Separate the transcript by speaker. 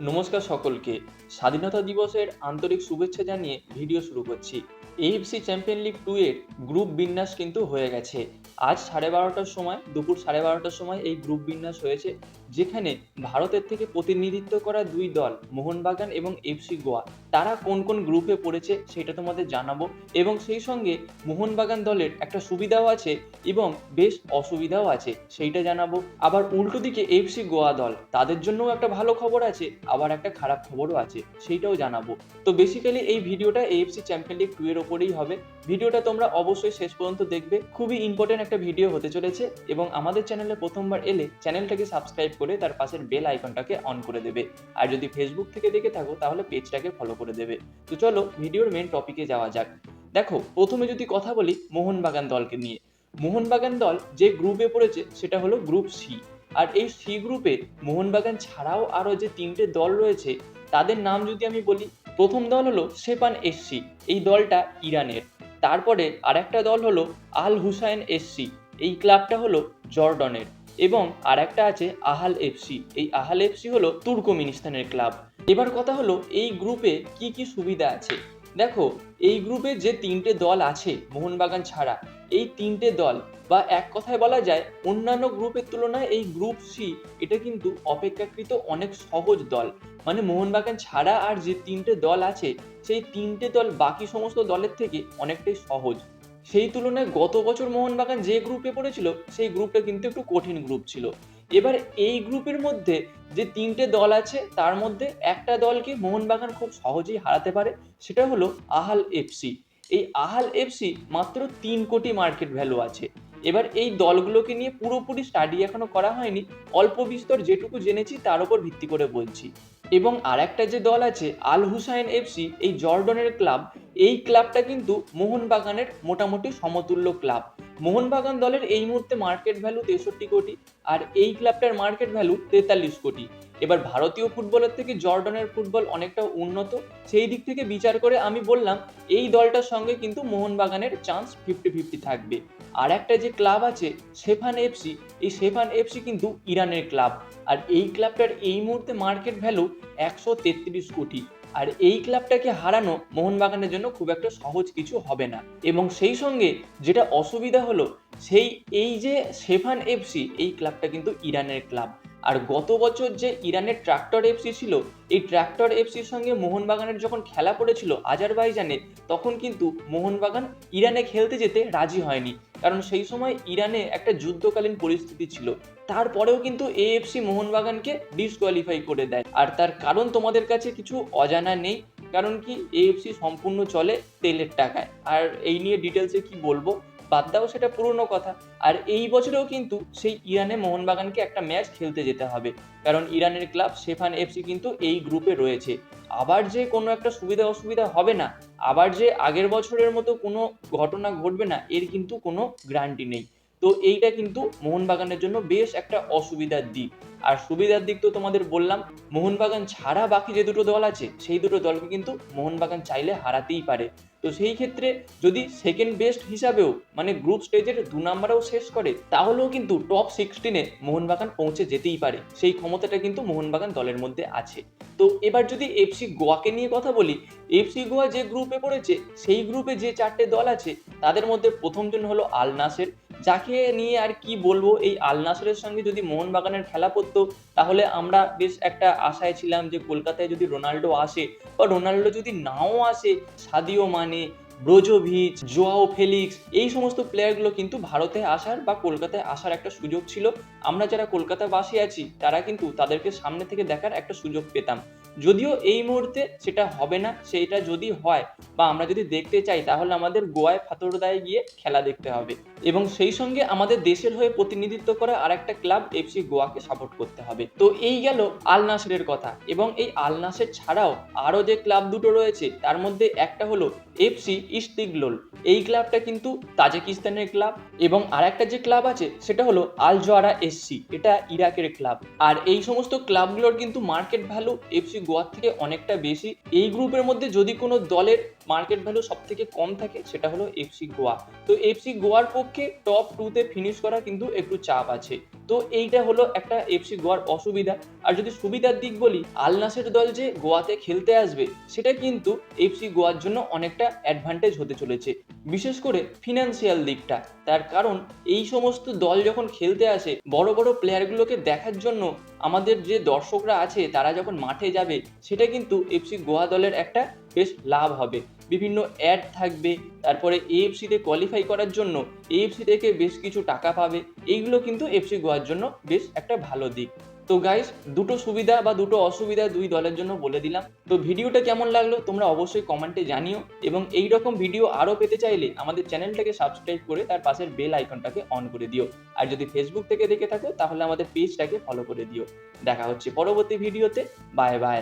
Speaker 1: নমস্কার সকলকে। স্বাধীনতা দিবসের আন্তরিক শুভেচ্ছা জানিয়ে ভিডিও শুরু করছি। এএফসি চ্যাম্পিয়ন লিগ টু এর গ্রুপ বিন্যাস কিন্তু হয়ে গেছে। আজ সাড়ে বারোটার সময়, দুপুর সাড়ে বারোটার সময় এই গ্রুপ বিন্যাস হয়েছে, যেখানে ভারতের থেকে প্রতিনিধিত্ব করা দুই দল, মোহনবাগান এবং এফসি গোয়া। তারা কোন কোন গ্রুপে পড়েছে সেটা তোমাদের জানাব এবং সেই সঙ্গে মোহনবাগান দলের একটা সুবিধাও আছে এবং বেশ অসুবিধাও আছে সেইটা জানাব। আবার উল্টো দিকে এফসি গোয়া দল, তাদের জন্যও একটা ভালো খবর আছে, আবার একটা খারাপ খবরও আছে, সেইটাও জানাব। তো বেসিক্যালি এই ভিডিওটা এএফসি চ্যাম্পিয়ন লিগ টু এর ওপরেই হবে। ভিডিওটা তোমরা অবশ্যই শেষ পর্যন্ত দেখবে। খুবই ইম্পর্টেন্ট একটা ভিডিও হতে চলেছে এবং আমাদের চ্যানেলে প্রথমবার এলে চ্যানেলটাকে সাবস্ক্রাইব করে তার পাশের বেল আইকনটাকে অন করে দেবে। আর যদি ফেসবুক থেকে দেখে থাকো, তাহলে পেজটাকে ফলো করে দেবে। তো চলো ভিডিওর মেন টপিকে যাওয়া যাক। দেখো, প্রথমে যদি কথা বলি মোহনবাগান দলকে নিয়ে। মোহনবাগান দল যে গ্রুপে পড়েছে সেটা হলো গ্রুপ সি আর এই সি গ্রুপে মোহনবাগান ছাড়াও আরও যে তিনটে দল রয়েছে, তাদের নাম যদি আমি বলি, প্রথম দল হলো সেপান এসসি এই দলটা ইরানের। তারপরে আরেকটা দল হলো আল হুসাইন এসসি এই ক্লাবটা হলো জর্ডনের। এবং আরেকটা আছে আহাল এফসি এই আহাল এফসি হলো তুর্কমিনিস্তানের ক্লাব। এবার কথা হলো এই গ্রুপে কি কি সুবিধা আছে? দেখো, এই গ্রুপে যে তিনটে দল আছে মোহনবাগান ছাড়া, এই তিনটে দল বা এক কথায় বলা যায় অন্যান্য গ্রুপের তুলনায় এই গ্রুপ সি এটা কিন্তু অপেক্ষাকৃত অনেক সহজ দল। মানে মোহনবাগান ছাড়া আর যে তিনটে দল আছে, সেই তিনটে দল বাকি সমস্ত দলের থেকে অনেকটাই সহজ। সেই তুলনায় গত বছর মোহনবাগান যে গ্রুপে পড়েছিল, সেই গ্রুপটা কিন্তু একটু কঠিন গ্রুপ ছিল। এবার এই গ্রুপের মধ্যে যে তিনটে দল আছে, তার মধ্যে একটা দলকে মোহনবাগান খুব সহজেই হারাতে পারে, সেটা হলো আহাল এফসি এই আহাল এফসি মাত্র তিন কোটি মার্কেট ভ্যালু আছে। এবার এই দলগুলোকে নিয়ে পুরোপুরি স্টাডি এখনও করা হয়নি, অল্প বিস্তর যেটুকু জেনেছি তার উপর ভিত্তি করে বলছি। এবং আর একটা যে দল আছে, আল হুসাইন এফসি এই জর্ডনের ক্লাব, এই ক্লাবটা কিন্তু মোহনবাগানের মোটামুটি সমতুল্য ক্লাব। মোহনবাগান দলের এই মুহূর্তে মার্কেট ভ্যালু তেষট্টি কোটি আর এই ক্লাবটার মার্কেট ভ্যালু তেতাল্লিশ কোটি। এবার ভারতীয় ফুটবলের থেকে জর্ডনের ফুটবল অনেকটা উন্নত, সেই দিক থেকে বিচার করে আমি বললাম, এই দলটার সঙ্গে কিন্তু মোহনবাগানের চান্স ফিফটি ফিফটি থাকবে। আর একটা যে ক্লাব আছে শেফান এফসি এই শেফান এফসি কিন্তু ইরানের ক্লাব আর এই ক্লাবটার এই মুহূর্তে মার্কেট ভ্যালু একশো তেত্রিশ কোটি। আর এই ক্লাবটাকে হারানো মোহনবাগানের জন্য খুব একটা সহজ কিছু হবে না। এবং সেই সঙ্গে যেটা অসুবিধা হলো, সেই, এই যে শেফান এফসি এই ক্লাবটা কিন্তু ইরানের ক্লাব আর গত বছর যে ইরানের ট্রাক্টর এফসি ছিল, এই ট্রাক্টর এফসির সঙ্গে মোহনবাগানের যখন খেলা পড়েছিল আজারবাইজানে তখন কিন্তু মোহনবাগান ইরানে খেলতে যেতে রাজি হয়নি। কারণ সেই সময় ইরানে একটা যুদ্ধকালীন পরিস্থিতি ছিল। তারপরেও কিন্তু এএফসি মোহনবাগানকে ডিসকোয়ালিফাই করে দেয়। আর তার কারণ তোমাদের কাছে কিছু অজানা নেই, কারণ কি এএফসি সম্পূর্ণ চলে তেলের টাকায়। আর এই নিয়ে ডিটেলসে কি বলব? বাদ দাও সেটা পুরনো কথা। আর এই বছরেও কিন্তু সেই ইরানে মোহনবাগানকে একটা ম্যাচ খেলতে যেতে হবে। কারণ ইরানের ক্লাব শেফান এফসি কিন্তু এই গ্রুপে রয়েছে। আবার যে কোনো একটা সুবিধা অসুবিধা হবে না। আবার যে আগের বছরের মতো কোনো ঘটনা ঘটবে না, এর কিন্তু কোনো গ্যারান্টি নেই। তো এইটা কিন্তু মোহনবাগানের জন্য বেশ একটা অসুবিধার দিক। আর সুবিধার দিক তো তোমাদের বললাম, মোহনবাগান ছাড়া বাকি যে দুটো দল আছে, সেই দুটো দলকে কিন্তু মোহনবাগান চাইলে হারাতেই পারে। তো সেই ক্ষেত্রে যদি সেকেন্ড বেস্ট হিসাবেও মানে গ্রুপ স্টেজের দু নম্বরেও শেষ করে, তাহলেও কিন্তু টপ সিক্সটিনে মোহনবাগান পৌঁছে যেতেই পারে। সেই ক্ষমতাটা কিন্তু মোহনবাগান দলের মধ্যে আছে। তো এবার যদি এফসি গোয়াকে নিয়ে কথা বলি এফসি গোয়া যে গ্রুপে পড়েছে, সেই গ্রুপে যে চারটে দল আছে, তাদের মধ্যে প্রথমজন হলো আল নাসের। যাকে নিয়ে আর কি বলব, এই আল নাসরের সঙ্গে যদি মোহনবাগানের খেলা পড়তো, তাহলে আমরা বেশ একটা আশায় ছিলাম যে কলকাতায় যদি রোনাল্ডো আসে বা রোনাল্ডো যদি নাও আসে, Sadio Mane Brozovic, Joao Felix, এই সমস্ত প্লেয়ারগুলো কিন্তু ভারতে আসার বা কলকাতায় আসার একটা সুযোগ ছিল। আমরা যারা কলকাতাবাসী আছি, তারা কিন্তু তাদেরকে সামনে থেকে দেখার একটা সুযোগ পেতাম। যদিও এই মুহূর্তে সেটা হবে না সেটা যদি হয় বা আমরা যদি দেখতে চাই, তাহলে আমাদের গোয়ায় ফাতরদায় গিয়ে খেলা দেখতে হবে। এবং সেই সঙ্গে আমাদের দেশের হয়ে প্রতিনিধিত্ব করা আরেকটা ক্লাব এফসি গোয়াকে সাপোর্ট করতে হবে। তো এই গেল আল নাসেরের কথা। এবং এই আল নাসের ছাড়াও আরও যে ক্লাব দুটো রয়েছে, তার মধ্যে একটা হলো এফসি ইস্তিগলোল এই ক্লাবটা কিন্তু তাজিকিস্তানের ক্লাব এবং আরেকটা যে ক্লাব আছে, সেটা হলো আল জোয়ারা এসসি এটা ইরাকের ক্লাব। আর এই সমস্ত ক্লাবগুলোর কিন্তু মার্কেট ভ্যালু এফসি গোয়ার থেকে অনেকটা বেশি। এই গ্রুপের মধ্যে যদি কোনো দলের মার্কেট ভ্যালু সব থেকে কম থাকে সেটা হলো এফসি গোয়া। তো এফসি গোয়ার পক্ষে টপ টুতে ফিনিশ করা কিন্তু একটু চাপ আছে। তো এইটা হলো একটা এফসি গোয়ার অসুবিধা। আর যদি সুবিধার দিক বলি, আল নাসের দল যে গোয়াতে খেলতে আসবে, সেটা কিন্তু এফসি গোয়ার জন্য অনেকটা অ্যাডভান্টেজ হতে চলেছে। বিশেষ করে ফিনান্সিয়াল দিকটা। তার কারণ, এই সমস্ত দল যখন খেলতে আসে, বড় বড় প্লেয়ারগুলোকে দেখার জন্য আমাদের যে দর্শকরা আছে, তারা যখন মাঠে যাবে, সেটা কিন্তু এফসি গোয়া দলের একটা বেশ লাভ হবে। বিভিন্ন অ্যাড থাকবে, তারপরে এএফসিতে কোয়ালিফাই করার জন্য এএফসি থেকে বেশ কিছু টাকা পাবে। এইগুলো কিন্তু এফসি গোয়ার জন্য বেশ একটা ভালো দিক। তো গাইস দুটো সুবিধা বা দুটো অসুবিধা দুই দলের জন্য বলে দিলাম। তো ভিডিওটা কেমন লাগল তোমরা অবশ্যই কমেন্টে জানিও। এবং এই রকম ভিডিও আরও পেতে চাইলে আমাদের চ্যানেলটাকে সাবস্ক্রাইব করে তার পাশের বেল আইকনটাকে অন করে দিও। আর যদি ফেসবুক থেকে দেখে থাকো, তাহলে আমাদের পেজটাকে ফলো করে দিও। দেখা হচ্ছে পরবর্তী ভিডিওতে। Bye bye